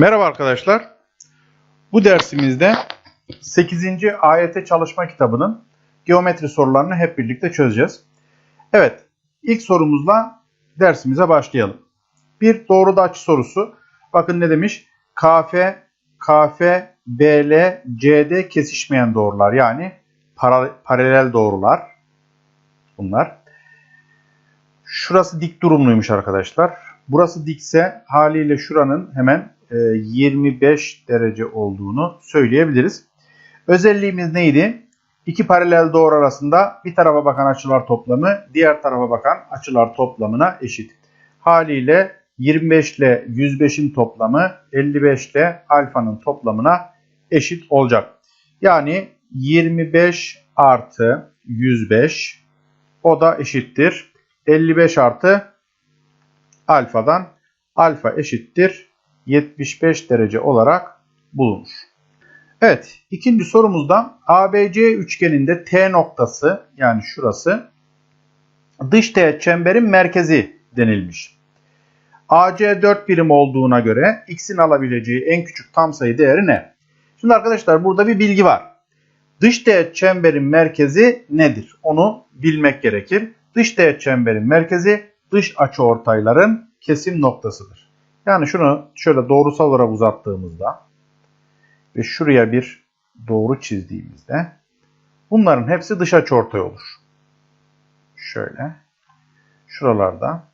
Merhaba arkadaşlar. Bu dersimizde 8. AYT çalışma kitabının geometri sorularını hep birlikte çözeceğiz. Evet, ilk sorumuzla dersimize başlayalım. Bir doğru açı sorusu. Bakın ne demiş? KF, KF, BL, CD kesişmeyen doğrular yani para- paralel doğrular. Bunlar. Şurası dik durumluymuş arkadaşlar. Burası dikse haliyle şuranın hemen 25 derece olduğunu söyleyebiliriz. Özelliğimiz neydi? İki paralel doğru arasında bir tarafa bakan açılar toplamı diğer tarafa bakan açılar toplamına eşit. Haliyle 25 ile 105'in toplamı 55 ile alfanın toplamına eşit olacak. Yani 25 artı 105 o da eşittir. 55 artı alfadan alfa eşittir 75 derece olarak bulunur. Evet ikinci sorumuzda ABC üçgeninde T noktası yani şurası dış teğet çemberin merkezi denilmiş. AC 4 birim olduğuna göre x'in alabileceği en küçük tam sayı değeri ne? Şimdi arkadaşlar burada bir bilgi var. Dış teğet çemberin merkezi nedir? Onu bilmek gerekir. Dış teğet çemberin merkezi dış açıortayların kesim noktasıdır. Yani şunu şöyle doğrusal olarak uzattığımızda ve şuraya bir doğru çizdiğimizde bunların hepsi dış açıortay olur. Şöyle. Şuralarda.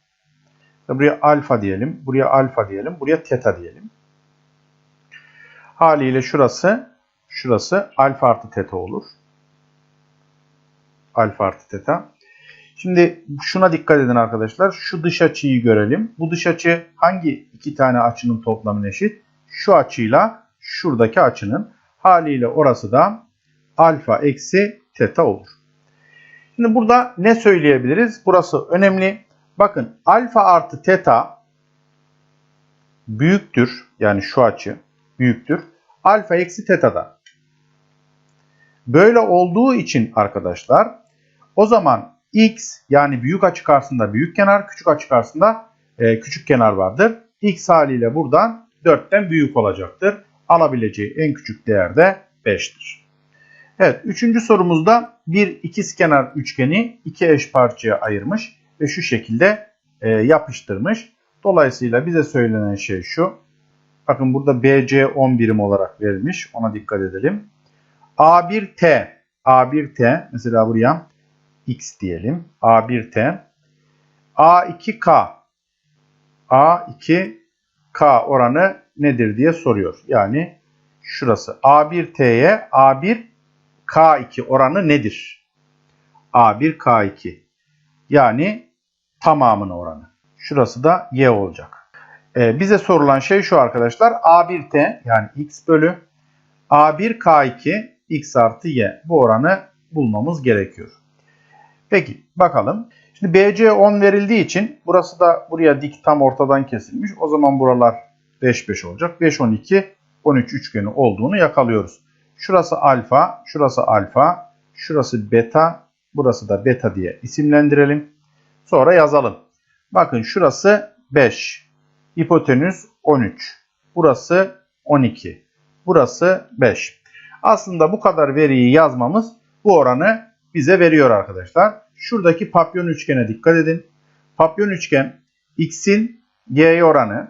Buraya alfa diyelim. Buraya alfa diyelim. Buraya teta diyelim. Haliyle şurası şurası alfa artı teta olur. Alfa artı teta. Şimdi şuna dikkat edin arkadaşlar. Şu dış açıyı görelim. Bu dış açı hangi iki tane açının toplamına eşit? Şu açıyla şuradaki açının. Haliyle orası da alfa eksi teta olur. Şimdi burada ne söyleyebiliriz? Burası önemli. Bakın alfa artı teta büyüktür. Yani şu açı büyüktür. Alfa eksi teta'da. Böyle olduğu için arkadaşlar o zaman x yani büyük açı karşısında büyük kenar, küçük açı karşısında e, küçük kenar vardır. x haliyle buradan 4'ten büyük olacaktır. Alabileceği en küçük değer de 5'tir. Evet, üçüncü sorumuzda bir ikizkenar üçgeni iki eş parçaya ayırmış ve şu şekilde e, yapıştırmış. Dolayısıyla bize söylenen şey şu. Bakın burada BC 10 birim olarak verilmiş. Ona dikkat edelim. A1T, A1T mesela buraya x diyelim. A1T. A2K. A2K oranı nedir diye soruyor. Yani şurası. A1T'ye A1K2 oranı nedir? A1K2. Yani tamamının oranı. Şurası da y olacak. Ee, bize sorulan şey şu arkadaşlar. A1T yani x bölü A1K2 x artı y. Bu oranı bulmamız gerekiyor. Peki bakalım. Şimdi BC 10 verildiği için burası da buraya dik tam ortadan kesilmiş. O zaman buralar 5 5 olacak. 5 12 13 üçgeni olduğunu yakalıyoruz. Şurası alfa, şurası alfa, şurası beta, burası da beta diye isimlendirelim. Sonra yazalım. Bakın şurası 5. Hipotenüs 13. Burası 12. Burası 5. Aslında bu kadar veriyi yazmamız bu oranı bize veriyor arkadaşlar. Şuradaki papyon üçgene dikkat edin. Papyon üçgen x'in y'ye oranı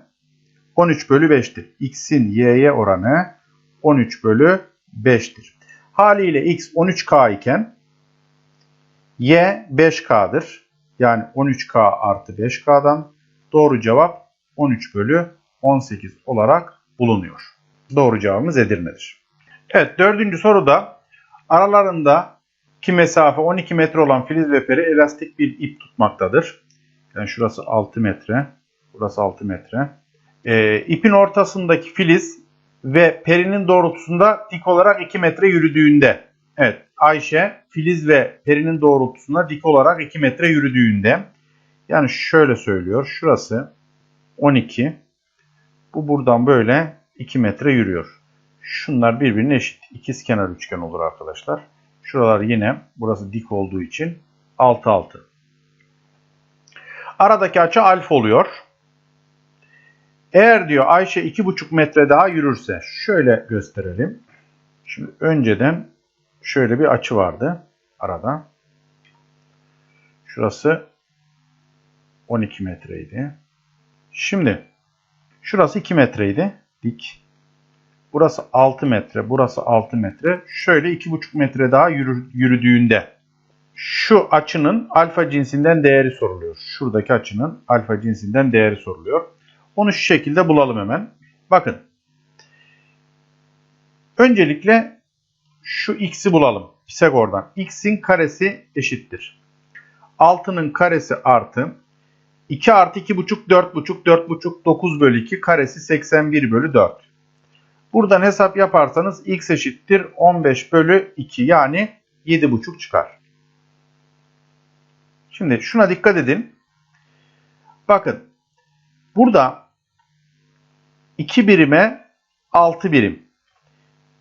13 bölü 5'tir. x'in y'ye oranı 13 bölü 5'tir. Haliyle x 13k iken y 5k'dır. Yani 13k artı 5k'dan doğru cevap 13 bölü 18 olarak bulunuyor. Doğru cevabımız Edirne'dir. Evet dördüncü soruda aralarında ki mesafe 12 metre olan filiz ve peri elastik bir ip tutmaktadır. Yani şurası 6 metre, burası 6 metre. Ee, ipin ortasındaki filiz ve perinin doğrultusunda dik olarak 2 metre yürüdüğünde. Evet Ayşe filiz ve perinin doğrultusunda dik olarak 2 metre yürüdüğünde. Yani şöyle söylüyor. Şurası 12. Bu buradan böyle 2 metre yürüyor. Şunlar birbirine eşit. İkizkenar üçgen olur arkadaşlar. Şuralar yine burası dik olduğu için 6 6. Aradaki açı alfa oluyor. Eğer diyor Ayşe 2,5 metre daha yürürse şöyle gösterelim. Şimdi önceden şöyle bir açı vardı arada. Şurası 12 metreydi. Şimdi şurası 2 metreydi. Dik. Burası 6 metre, burası 6 metre. Şöyle 2,5 metre daha yürü, yürüdüğünde şu açının alfa cinsinden değeri soruluyor. Şuradaki açının alfa cinsinden değeri soruluyor. Onu şu şekilde bulalım hemen. Bakın. Öncelikle şu x'i bulalım. Pisagor'dan. x'in karesi eşittir. 6'nın karesi artı 2 artı 2,5 4,5 4,5 9 bölü 2 karesi 81 bölü 4. Buradan hesap yaparsanız x eşittir 15 bölü 2 yani 7,5 çıkar. Şimdi şuna dikkat edin. Bakın burada 2 birime 6 birim.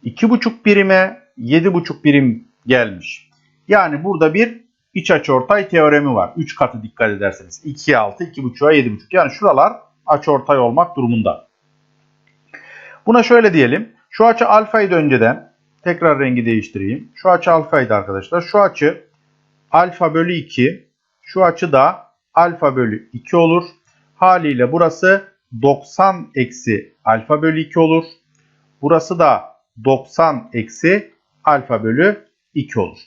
2,5 birime 7,5 birim gelmiş. Yani burada bir iç açıortay teoremi var. 3 katı dikkat ederseniz. 2'ye 6, 2,5'a 7,5. Yani şuralar açıortay olmak durumunda. Buna şöyle diyelim. Şu açı alfaydı önceden. Tekrar rengi değiştireyim. Şu açı alfaydı arkadaşlar. Şu açı alfa bölü 2. Şu açı da alfa bölü 2 olur. Haliyle burası 90 eksi alfa bölü 2 olur. Burası da 90 eksi alfa bölü 2 olur.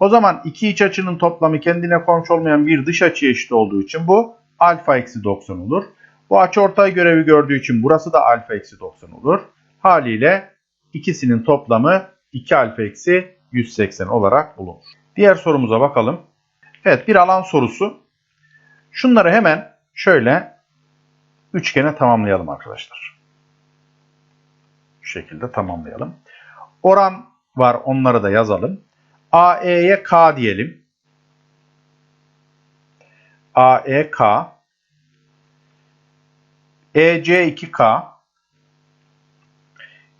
O zaman iki iç açının toplamı kendine komşu olmayan bir dış açıya eşit olduğu için bu alfa eksi 90 olur. Bu açıortay görevi gördüğü için burası da alfa eksi 90 olur. Haliyle ikisinin toplamı 2 alfa eksi 180 olarak bulunur. Diğer sorumuza bakalım. Evet bir alan sorusu. Şunları hemen şöyle üçgene tamamlayalım arkadaşlar. Şu şekilde tamamlayalım. Oran var onları da yazalım. AE'ye K diyelim. AEK EC2K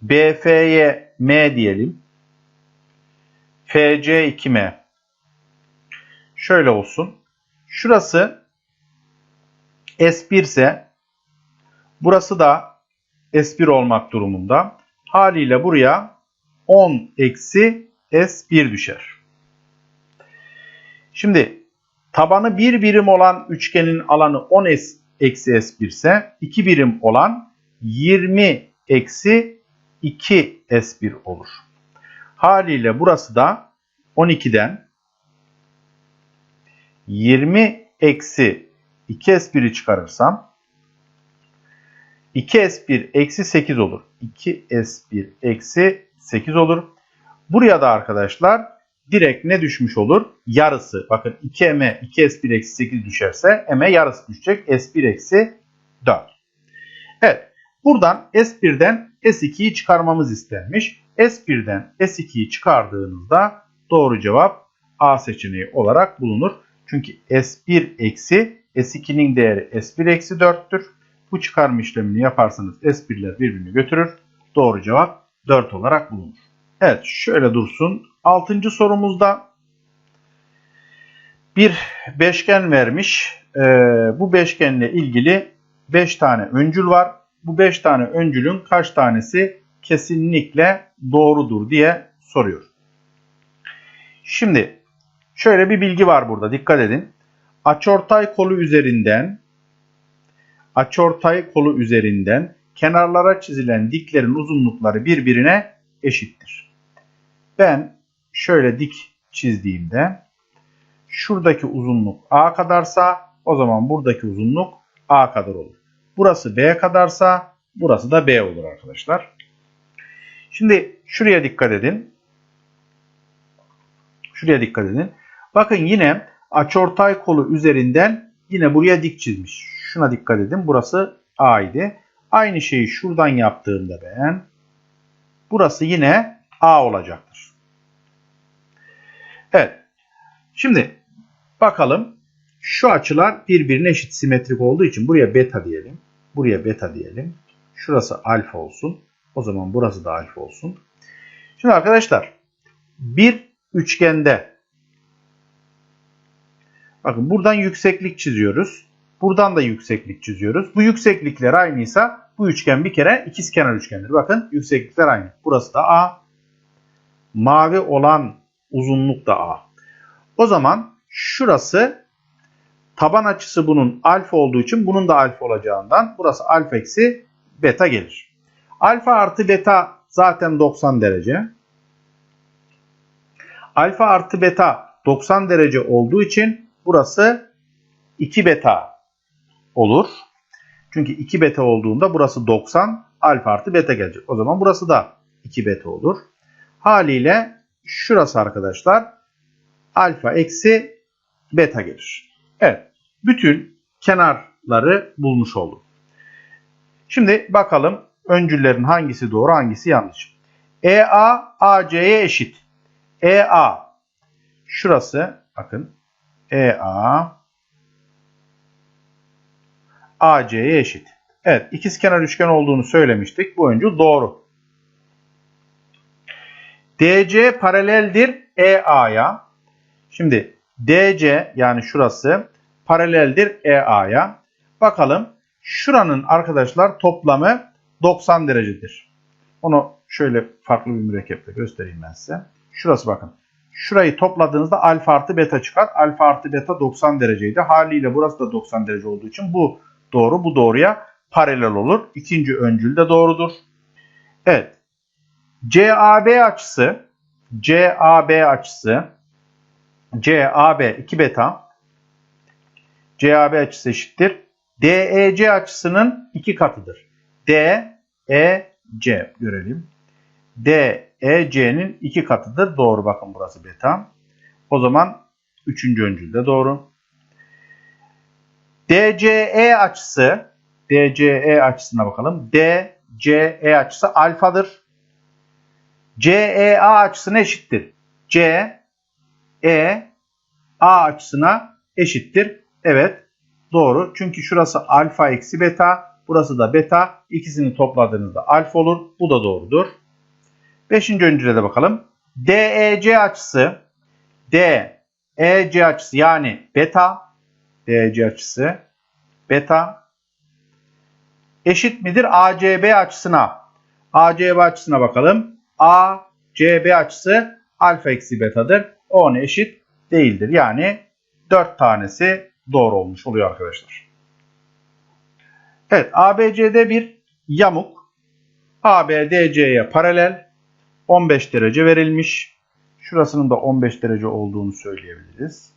BF'ye M diyelim. FC2M şöyle olsun. Şurası S1 ise burası da S1 olmak durumunda. Haliyle buraya 10 eksi S1 düşer. Şimdi tabanı bir birim olan üçgenin alanı 10 S eksi S1 ise 2 birim olan 20 eksi 2 S1 olur. Haliyle burası da 12'den 20 eksi 2 S1'i çıkarırsam 2 S1 eksi 8 olur. 2 S1 eksi 8 olur. Buraya da arkadaşlar direkt ne düşmüş olur? Yarısı. Bakın 2m'e 2s1 eksi 8 düşerse m'e yarısı düşecek. s1 eksi 4. Evet. Buradan s1'den s2'yi çıkarmamız istenmiş. s1'den s2'yi çıkardığınızda doğru cevap A seçeneği olarak bulunur. Çünkü s1 eksi s2'nin değeri s1 eksi 4'tür. Bu çıkarma işlemini yaparsanız s1'ler birbirini götürür. Doğru cevap 4 olarak bulunur. Evet şöyle dursun. Altıncı sorumuzda bir beşgen vermiş. Ee, bu beşgenle ilgili 5 tane öncül var. Bu 5 tane öncülün kaç tanesi kesinlikle doğrudur diye soruyor. Şimdi şöyle bir bilgi var burada dikkat edin. Açortay kolu üzerinden açortay kolu üzerinden kenarlara çizilen diklerin uzunlukları birbirine eşittir. Ben şöyle dik çizdiğimde şuradaki uzunluk A kadarsa o zaman buradaki uzunluk A kadar olur. Burası B kadarsa burası da B olur arkadaşlar. Şimdi şuraya dikkat edin. Şuraya dikkat edin. Bakın yine açortay kolu üzerinden yine buraya dik çizmiş. Şuna dikkat edin. Burası A idi. Aynı şeyi şuradan yaptığımda ben burası yine A olacaktır. Evet. Şimdi bakalım şu açılar birbirine eşit simetrik olduğu için buraya beta diyelim. Buraya beta diyelim. Şurası alfa olsun. O zaman burası da alfa olsun. Şimdi arkadaşlar bir üçgende bakın buradan yükseklik çiziyoruz. Buradan da yükseklik çiziyoruz. Bu yükseklikler aynıysa bu üçgen bir kere ikizkenar üçgendir. Bakın yükseklikler aynı. Burası da A. Mavi olan uzunluk da A. O zaman şurası taban açısı bunun alfa olduğu için bunun da alfa olacağından burası alfa eksi beta gelir. Alfa artı beta zaten 90 derece. Alfa artı beta 90 derece olduğu için burası 2 beta olur. Çünkü 2 beta olduğunda burası 90 alfa artı beta gelecek. O zaman burası da 2 beta olur. Haliyle şurası arkadaşlar alfa eksi beta gelir. Evet. Bütün kenarları bulmuş olduk. Şimdi bakalım öncüllerin hangisi doğru hangisi yanlış. EA AC'ye eşit. EA şurası bakın EA AC'ye eşit. Evet ikizkenar üçgen olduğunu söylemiştik. Bu öncül doğru. DC paraleldir EA'ya. Şimdi DC yani şurası paraleldir EA'ya. Bakalım şuranın arkadaşlar toplamı 90 derecedir. Onu şöyle farklı bir mürekkeple göstereyim ben size. Şurası bakın. Şurayı topladığınızda alfa artı beta çıkar. Alfa artı beta 90 dereceydi. Haliyle burası da 90 derece olduğu için bu doğru. Bu doğruya paralel olur. İkinci öncül de doğrudur. Evet. CAB açısı CAB açısı CAB 2 beta CAB açısı eşittir. DEC açısının iki katıdır. DEC görelim. DEC'nin iki katıdır. Doğru bakın burası beta. O zaman üçüncü öncül de doğru. DCE açısı DCE açısına bakalım. DCE açısı alfadır. CEA açısına eşittir. C E A açısına eşittir. Evet doğru. Çünkü şurası alfa eksi beta. Burası da beta. İkisini topladığınızda alfa olur. Bu da doğrudur. Beşinci öncüle de bakalım. DEC açısı DEC açısı yani beta DEC açısı beta eşit midir ACB açısına? ACB açısına bakalım. ACB açısı alfa eksi betadır. O ona eşit değildir. Yani 4 tanesi doğru olmuş oluyor arkadaşlar. Evet ABC'de bir yamuk. ABDC'ye paralel 15 derece verilmiş. Şurasının da 15 derece olduğunu söyleyebiliriz.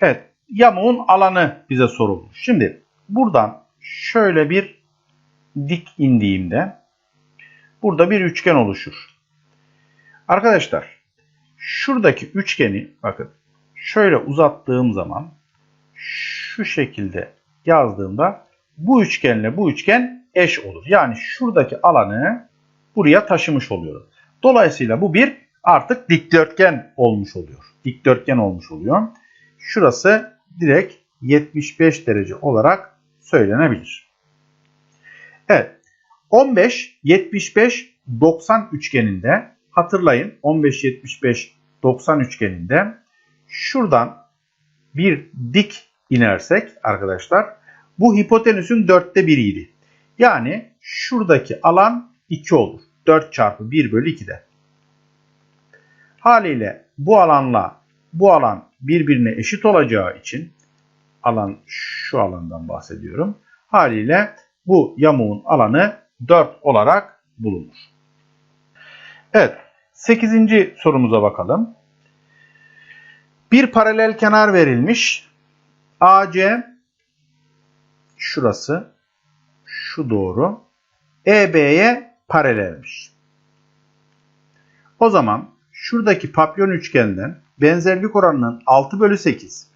Evet yamuğun alanı bize sorulmuş. Şimdi buradan şöyle bir dik indiğimde burada bir üçgen oluşur. Arkadaşlar şuradaki üçgeni bakın şöyle uzattığım zaman şu şekilde yazdığımda bu üçgenle bu üçgen eş olur. Yani şuradaki alanı buraya taşımış oluyorum. Dolayısıyla bu bir artık dikdörtgen olmuş oluyor. Dikdörtgen olmuş oluyor. Şurası direkt 75 derece olarak söylenebilir. Evet. 15, 75, 90 üçgeninde hatırlayın 15, 75, 90 üçgeninde şuradan bir dik inersek arkadaşlar bu hipotenüsün dörtte biriydi. Yani şuradaki alan 2 olur. 4 çarpı 1 bölü 2'de. Haliyle bu alanla bu alan birbirine eşit olacağı için alan şu alandan bahsediyorum. Haliyle bu yamuğun alanı 4 olarak bulunur. Evet 8. sorumuza bakalım. Bir paralel kenar verilmiş. AC şurası şu doğru EB'ye paralelmiş. O zaman şuradaki papyon üçgenden benzerlik oranının 6 bölü 8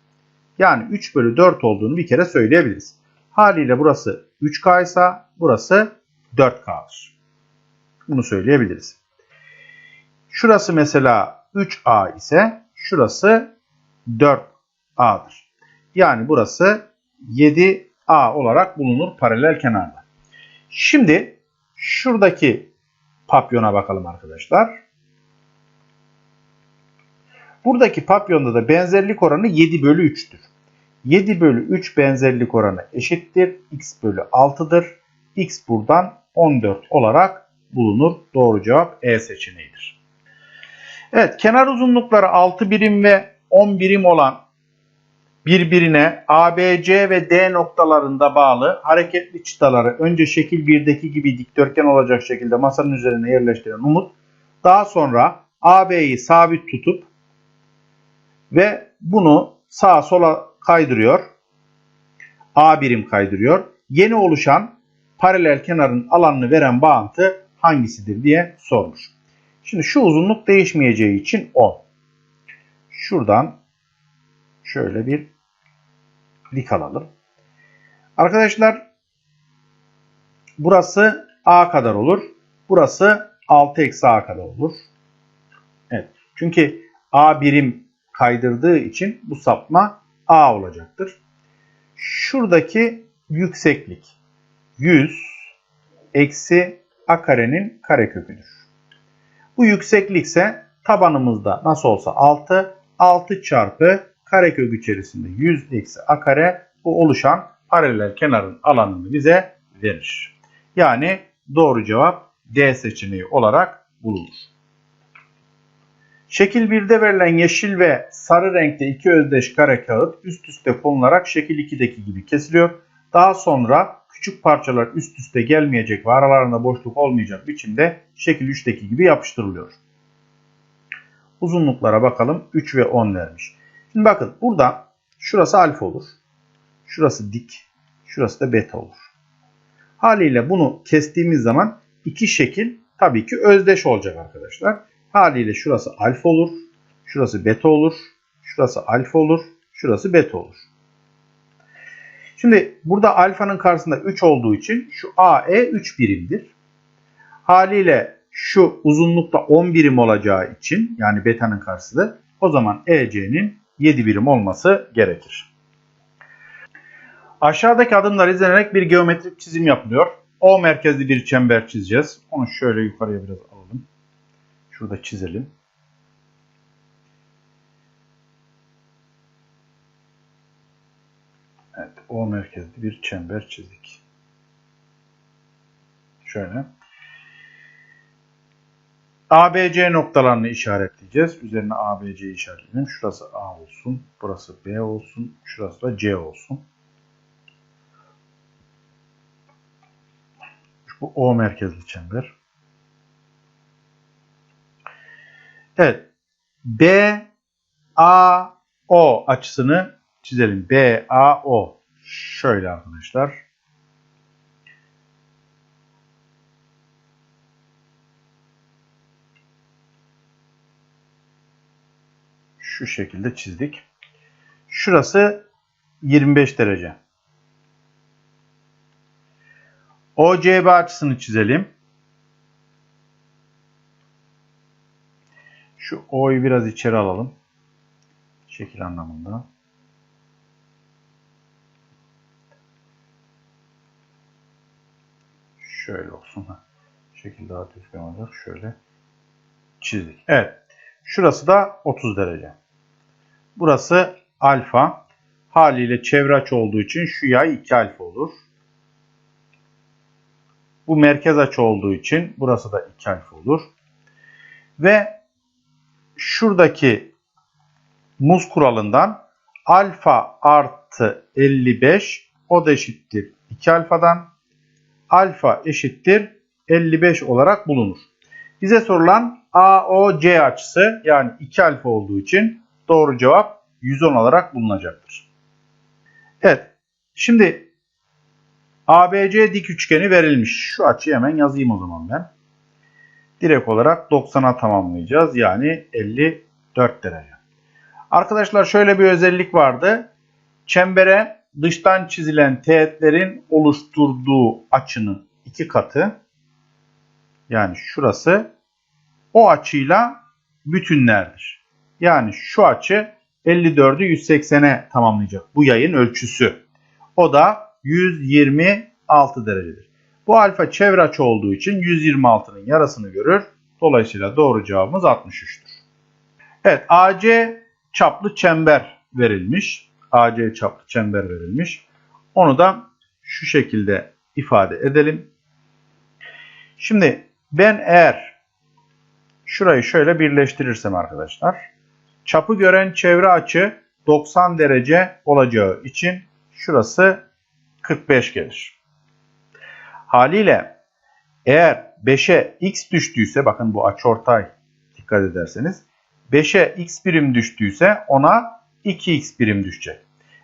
yani 3 bölü 4 olduğunu bir kere söyleyebiliriz. Haliyle burası 3K ise burası 4K'dır. Bunu söyleyebiliriz. Şurası mesela 3A ise şurası 4A'dır. Yani burası 7A olarak bulunur paralel kenarda. Şimdi şuradaki papyona bakalım arkadaşlar. Buradaki papyonda da benzerlik oranı 7 bölü 3'tür. 7 bölü 3 benzerlik oranı eşittir. x bölü 6'dır. X buradan 14 olarak bulunur. Doğru cevap E seçeneğidir. Evet kenar uzunlukları 6 birim ve 10 birim olan birbirine ABC ve D noktalarında bağlı hareketli çıtaları önce şekil 1'deki gibi dikdörtgen olacak şekilde masanın üzerine yerleştiren Umut daha sonra AB'yi sabit tutup ve bunu sağa sola kaydırıyor. A birim kaydırıyor. Yeni oluşan paralel kenarın alanını veren bağıntı hangisidir diye sormuş. Şimdi şu uzunluk değişmeyeceği için 10. Şuradan şöyle bir dik alalım. Arkadaşlar burası A kadar olur. Burası 6 eksi A kadar olur. Evet. Çünkü A birim kaydırdığı için bu sapma A olacaktır. Şuradaki yükseklik 100 eksi A karenin kareköküdür. Bu yükseklik ise tabanımızda nasıl olsa 6. 6 çarpı karekök içerisinde 100 eksi A kare bu oluşan paralel kenarın alanını bize verir. Yani doğru cevap D seçeneği olarak bulunur. Şekil 1'de verilen yeşil ve sarı renkte iki özdeş kare kağıt üst üste konularak şekil 2'deki gibi kesiliyor. Daha sonra küçük parçalar üst üste gelmeyecek ve aralarında boşluk olmayacak biçimde şekil 3'teki gibi yapıştırılıyor. Uzunluklara bakalım. 3 ve 10 vermiş. Şimdi bakın burada şurası alfa olur. Şurası dik. Şurası da beta olur. Haliyle bunu kestiğimiz zaman iki şekil tabii ki özdeş olacak arkadaşlar. Haliyle şurası alfa olur. Şurası beta olur. Şurası alfa olur. Şurası beta olur. Şimdi burada alfanın karşısında 3 olduğu için şu AE 3 birimdir. Haliyle şu uzunlukta 10 birim olacağı için yani beta'nın karşısında o zaman EC'nin 7 birim olması gerekir. Aşağıdaki adımlar izlenerek bir geometrik çizim yapılıyor. O merkezli bir çember çizeceğiz. Onu şöyle yukarıya biraz alalım. Şurada çizelim. O merkezli bir çember çizdik. Şöyle. ABC noktalarını işaretleyeceğiz. Üzerine ABC'yi işaretleyelim. Şurası A olsun, burası B olsun, şurası da C olsun. Bu O merkezli çember. Evet. B A O açısını çizelim. B A O. Şöyle arkadaşlar. Şu şekilde çizdik. Şurası 25 derece. OCB açısını çizelim. Şu O'yu biraz içeri alalım. Şekil anlamında. Şöyle olsun. Şekil daha düzgün olacak. Şöyle çizdik. Evet. Şurası da 30 derece. Burası alfa. Haliyle çevre açı olduğu için şu yay 2 alfa olur. Bu merkez açı olduğu için burası da 2 alfa olur. Ve şuradaki muz kuralından alfa artı 55 o da eşittir 2 alfadan. Alfa eşittir 55 olarak bulunur. Bize sorulan AOC açısı yani 2 alfa olduğu için doğru cevap 110 olarak bulunacaktır. Evet. Şimdi ABC dik üçgeni verilmiş. Şu açıyı hemen yazayım o zaman ben. Direkt olarak 90'a tamamlayacağız. Yani 54 derece. Arkadaşlar şöyle bir özellik vardı. Çembere dıştan çizilen teğetlerin oluşturduğu açının iki katı yani şurası o açıyla bütünlerdir. Yani şu açı 54'ü 180'e tamamlayacak. Bu yayın ölçüsü. O da 126 derecedir. Bu alfa çevre açı olduğu için 126'nın yarısını görür. Dolayısıyla doğru cevabımız 63'tür. Evet AC çaplı çember verilmiş. AC çaplı çember verilmiş. Onu da şu şekilde ifade edelim. Şimdi ben eğer şurayı şöyle birleştirirsem arkadaşlar çapı gören çevre açı 90 derece olacağı için şurası 45 gelir. Haliyle eğer 5'e x düştüyse bakın bu açıortay dikkat ederseniz 5'e x birim düştüyse ona 2x birim düşecek.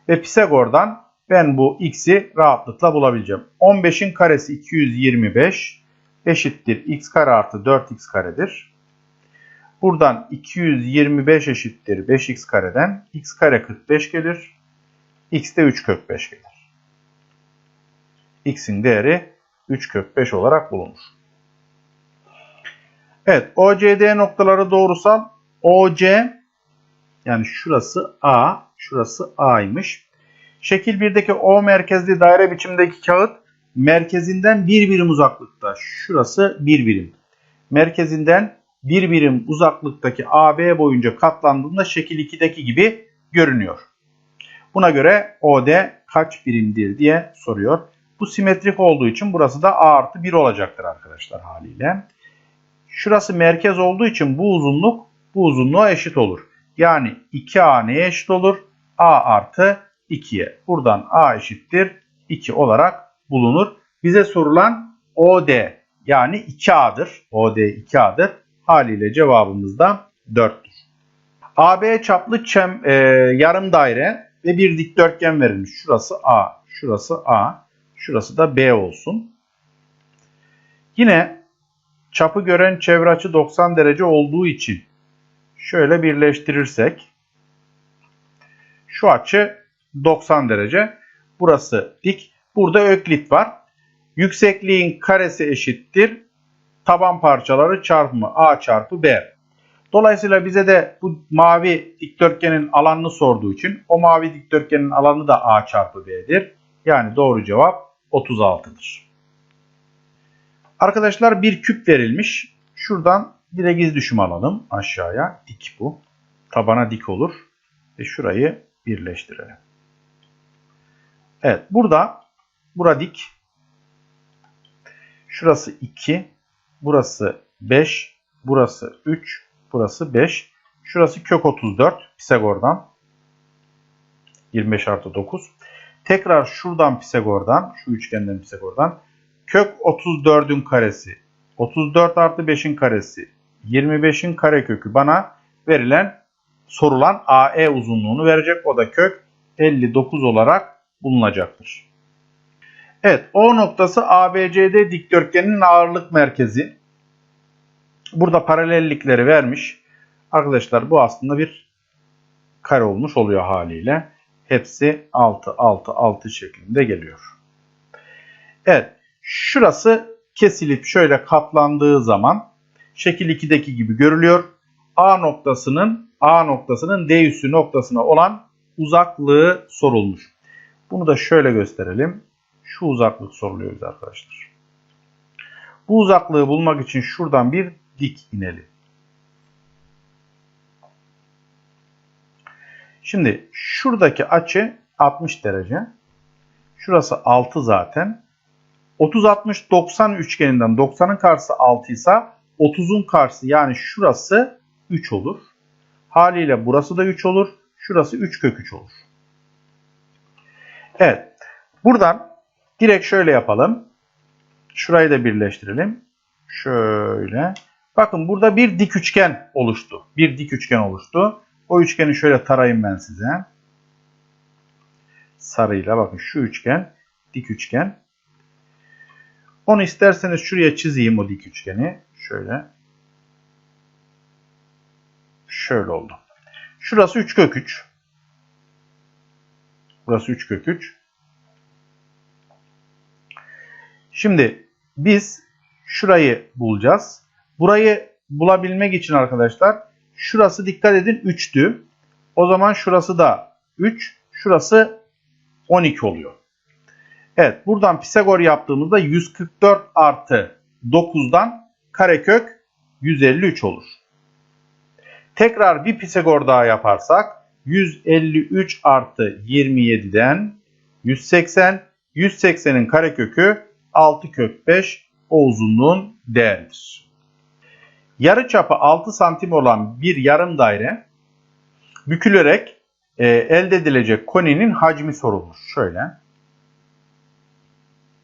Ve Pisagor'dan ben bu x'i rahatlıkla bulabileceğim. 15'in karesi 225 eşittir x kare artı 4x karedir. Buradan 225 eşittir 5x kareden x kare 45 gelir. x de 3 kök 5 gelir. x'in değeri 3 kök 5 olarak bulunur. Evet OCD noktaları doğrusal. OC yani şurası A, şurası A'ymış. Şekil 1'deki O merkezli daire biçimdeki kağıt merkezinden bir birim uzaklıkta. Şurası bir birim. Merkezinden bir birim uzaklıktaki AB boyunca katlandığında şekil 2'deki gibi görünüyor. Buna göre OD kaç birimdir diye soruyor. Bu simetrik olduğu için burası da A artı 1 olacaktır arkadaşlar haliyle. Şurası merkez olduğu için bu uzunluk bu uzunluğa eşit olur. Yani 2A neye eşit olur? A artı 2'ye. Buradan A eşittir 2 olarak bulunur. Bize sorulan OD yani 2A'dır. OD 2A'dır. Haliyle cevabımız da 4'tür. AB çaplı çem, e, yarım daire ve bir dikdörtgen verilmiş. Şurası A, şurası A, şurası da B olsun. Yine çapı gören çevre açı 90 derece olduğu için şöyle birleştirirsek şu açı 90 derece. Burası dik. Burada öklit var. Yüksekliğin karesi eşittir. Taban parçaları çarpımı A çarpı B. Dolayısıyla bize de bu mavi dikdörtgenin alanını sorduğu için o mavi dikdörtgenin alanı da A çarpı B'dir. Yani doğru cevap 36'dır. Arkadaşlar bir küp verilmiş. Şuradan direkt iz düşüm alalım aşağıya. Dik bu. Tabana dik olur. Ve şurayı birleştirelim. Evet burada bura dik. Şurası 2. Burası 5. Burası 3. Burası 5. Şurası kök 34 Pisagor'dan. 25 artı 9. Tekrar şuradan Pisagor'dan, şu üçgenden Pisagor'dan kök 34'ün karesi, 34 artı 5'in karesi, 25'in karekökü bana verilen sorulan AE uzunluğunu verecek. O da kök 59 olarak bulunacaktır. Evet O noktası ABCD dikdörtgeninin ağırlık merkezi. Burada paralellikleri vermiş. Arkadaşlar bu aslında bir kare olmuş oluyor haliyle. Hepsi 6 6 6 şeklinde geliyor. Evet şurası kesilip şöyle katlandığı zaman şekil 2'deki gibi görülüyor. A noktasının A noktasının D üssü noktasına olan uzaklığı sorulmuş. Bunu da şöyle gösterelim. Şu uzaklık soruluyor arkadaşlar. Bu uzaklığı bulmak için şuradan bir dik inelim. Şimdi şuradaki açı 60 derece. Şurası 6 zaten. 30 60 90 üçgeninden 90'ın karşısı 6 ise 30'un karşısı yani şurası 3 olur. Haliyle burası da 3 olur. Şurası 3 kök 3 olur. Evet. Buradan direkt şöyle yapalım. Şurayı da birleştirelim. Şöyle. Bakın burada bir dik üçgen oluştu. Bir dik üçgen oluştu. O üçgeni şöyle tarayayım ben size. Sarıyla bakın şu üçgen dik üçgen. Onu isterseniz şuraya çizeyim o dik üçgeni. Şöyle. Şöyle oldu. Şurası 3 kök 3. Burası 3 kök 3. Şimdi biz şurayı bulacağız. Burayı bulabilmek için arkadaşlar şurası dikkat edin 3'tü. O zaman şurası da 3. Şurası 12 oluyor. Evet buradan Pisagor yaptığımızda 144 artı 9'dan karekök 153 olur. Tekrar bir Pisagor daha yaparsak 153 artı 27'den 180. 180'in karekökü 6 kök 5 o uzunluğun değeridir. Yarıçapı 6 santim olan bir yarım daire bükülerek e, elde edilecek koninin hacmi sorulmuş. Şöyle.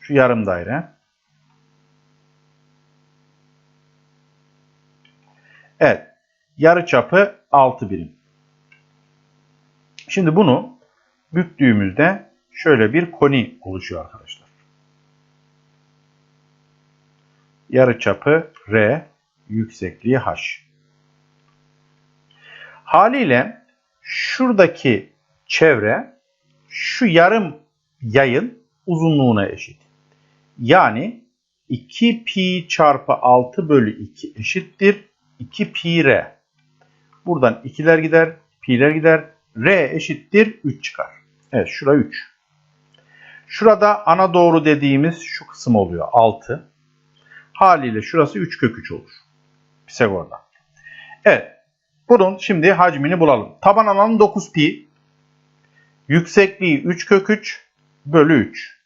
Şu yarım daire. Evet. Yarıçapı 6 birim. Şimdi bunu büktüğümüzde şöyle bir koni oluşuyor arkadaşlar. Yarıçapı R, yüksekliği H. Haliyle şuradaki çevre şu yarım yayın uzunluğuna eşit. Yani 2 pi çarpı 6 bölü 2 eşittir 2 pi r. Buradan 2'ler gider, pi'ler gider. R eşittir 3 çıkar. Evet şura 3. Şurada ana doğru dediğimiz şu kısım oluyor 6. Haliyle şurası 3 kök 3 olur. Pisagor'dan. Evet. Bunun şimdi hacmini bulalım. Taban alanı 9 pi. Yüksekliği 3 kök 3 bölü 3.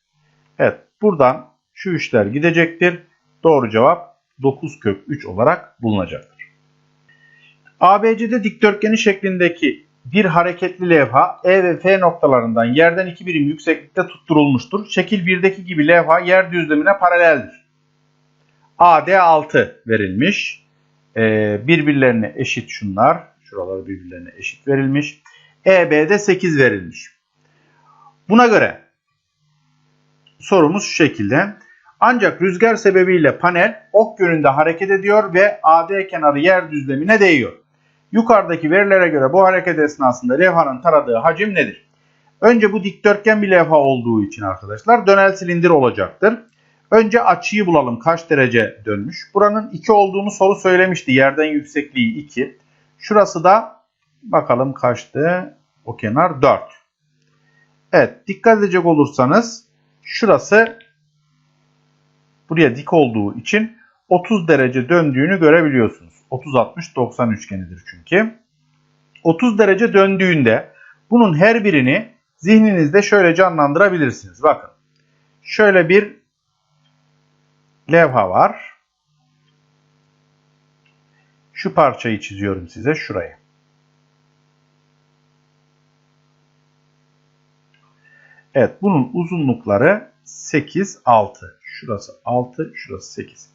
Evet. Buradan şu 3'ler gidecektir. Doğru cevap 9 kök 3 olarak bulunacaktır. ABC'de dikdörtgeni şeklindeki bir hareketli levha E ve F noktalarından yerden 2 birim yükseklikte tutturulmuştur. Şekil 1'deki gibi levha yer düzlemine paraleldir. AD 6 verilmiş. Ee, birbirlerine eşit şunlar. Şuralar birbirlerine eşit verilmiş. EB'de 8 verilmiş. Buna göre sorumuz şu şekilde. Ancak rüzgar sebebiyle panel ok yönünde hareket ediyor ve AD kenarı yer düzlemine değiyor. Yukarıdaki verilere göre bu hareket esnasında levhanın taradığı hacim nedir? Önce bu dikdörtgen bir levha olduğu için arkadaşlar dönel silindir olacaktır. Önce açıyı bulalım kaç derece dönmüş. Buranın 2 olduğunu soru söylemişti. Yerden yüksekliği 2. Şurası da bakalım kaçtı? O kenar 4. Evet dikkat edecek olursanız şurası buraya dik olduğu için 30 derece döndüğünü görebiliyorsunuz. 30-60-90 üçgenidir çünkü. 30 derece döndüğünde bunun her birini zihninizde şöyle canlandırabilirsiniz. Bakın şöyle bir levha var. Şu parçayı çiziyorum size şuraya. Evet bunun uzunlukları 8, 6. Şurası 6, şurası 8.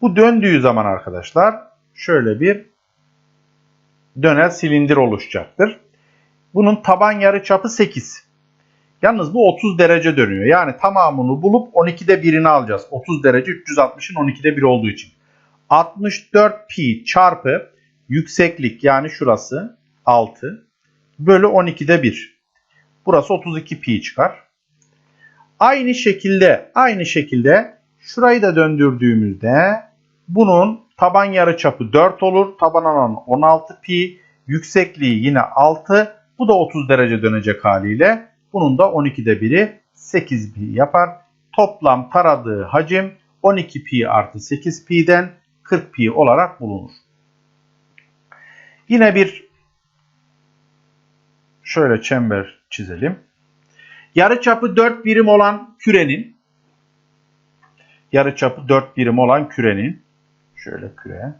Bu döndüğü zaman arkadaşlar şöyle bir dönel silindir oluşacaktır. Bunun taban yarı çapı 8. Yalnız bu 30 derece dönüyor. Yani tamamını bulup 12'de birini alacağız. 30 derece 360'ın 12'de 1 olduğu için. 64 pi çarpı yükseklik yani şurası 6 bölü 12'de 1. Burası 32 pi çıkar. Aynı şekilde aynı şekilde şurayı da döndürdüğümüzde bunun taban yarıçapı 4 olur. Taban alanı 16 pi. Yüksekliği yine 6. Bu da 30 derece dönecek haliyle. Bunun da 12'de 1'i 8 pi yapar. Toplam taradığı hacim 12 pi artı 8 pi'den 40 pi olarak bulunur. Yine bir şöyle çember çizelim. Yarıçapı 4 birim olan kürenin yarıçapı 4 birim olan kürenin şöyle küre.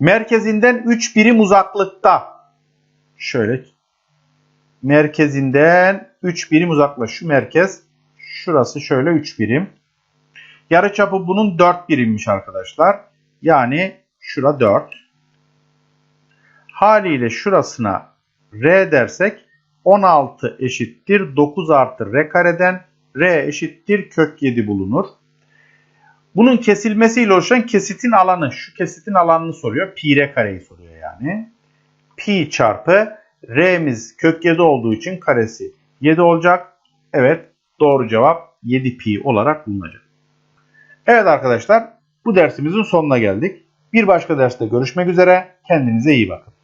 Merkezinden 3 birim uzaklıkta. Şöyle. Merkezinden 3 birim uzaklıkta. Şu merkez şurası şöyle 3 birim. Yarıçapı bunun 4 birimmiş arkadaşlar. Yani şura 4 haliyle şurasına r dersek 16 eşittir 9 artı r kareden r eşittir kök 7 bulunur. Bunun kesilmesiyle oluşan kesitin alanı, şu kesitin alanını soruyor. Pi r kareyi soruyor yani. Pi çarpı r'miz kök 7 olduğu için karesi 7 olacak. Evet doğru cevap 7 pi olarak bulunacak. Evet arkadaşlar bu dersimizin sonuna geldik. Bir başka derste görüşmek üzere. Kendinize iyi bakın.